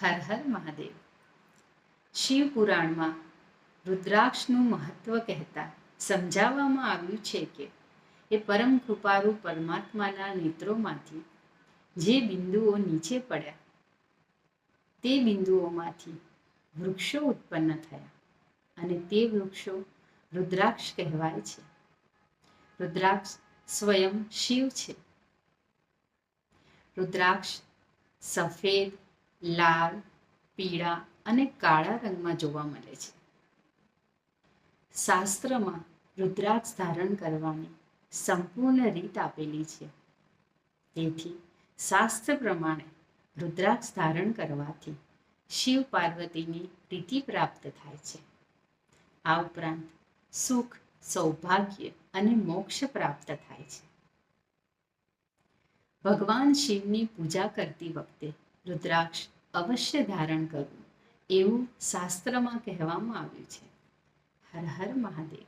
હર હર મહાદેવ. શિવ પુરાણમાં રુદ્રાક્ષનું મહત્વ કહેતા સમજાવવામાં આવ્યું છે કે એ પરમ કૃપાળુ પરમાત્માના નેત્રોમાંથી જે બિંદુઓ નીચે પડ્યા, તે બિંદુઓમાંથી વૃક્ષો ઉત્પન્ન થયા અને તે વૃક્ષો રુદ્રાક્ષ કહેવાય છે. રુદ્રાક્ષ સ્વયં શિવ છે. રુદ્રાક્ષ સફેદ લાલ, પીળા અને કાળા રંગમાં જોવા મળે છે. શાસ્ત્રમાં રુદ્રાક્ષ ધારણ કરવાની સંપૂર્ણ રીત આપેલી છે. તેથી શાસ્ત્ર પ્રમાણે રુદ્રાક્ષ ધારણ કરવાથી શિવ પાર્વતીની પ્રીતિ પ્રાપ્ત થાય છે. આ ઉપરાંત સુખ, સૌભાગ્ય અને મોક્ષ પ્રાપ્ત થાય છે. ભગવાન શિવની પૂજા કરતી વખતે રુદ્રાક્ષ અવશ્ય ધારણ કરવું. એવું શાસ્ત્રમાં કહેવામાં આવ્યું છે. હર હર મહાદેવ.